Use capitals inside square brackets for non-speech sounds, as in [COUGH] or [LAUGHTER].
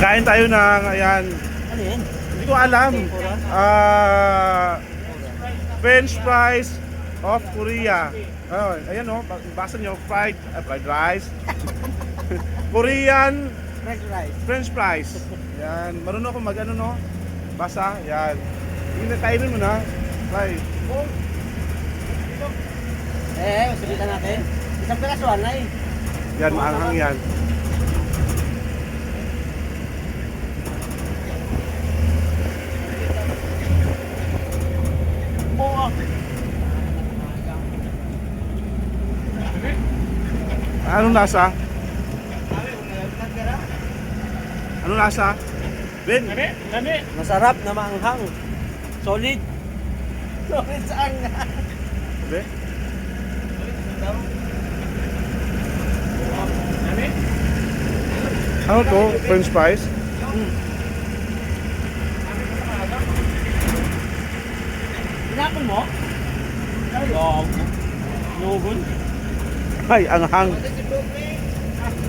Kain tayo ng, ayan, Ano yan? hindi ko alam. Ah, French fries of Korea. Oh, ayan oh, ba- basa nyo, fried, ah, fried rice. [LAUGHS] Korean French fries. French fries. Yan, marunong ako mag ano no? Basa, yan. Hindi kainin mo na. Try. Eh, sulitan natin. Isang piraso na eh. Yan, maanghang yan. Anong lasa? Anong lasa? Ben, Masarap na maanghang. Solid. Solid sa anghang. Ben. Ano to? French fries? Pinapon mo? Ay. Ay, anghang.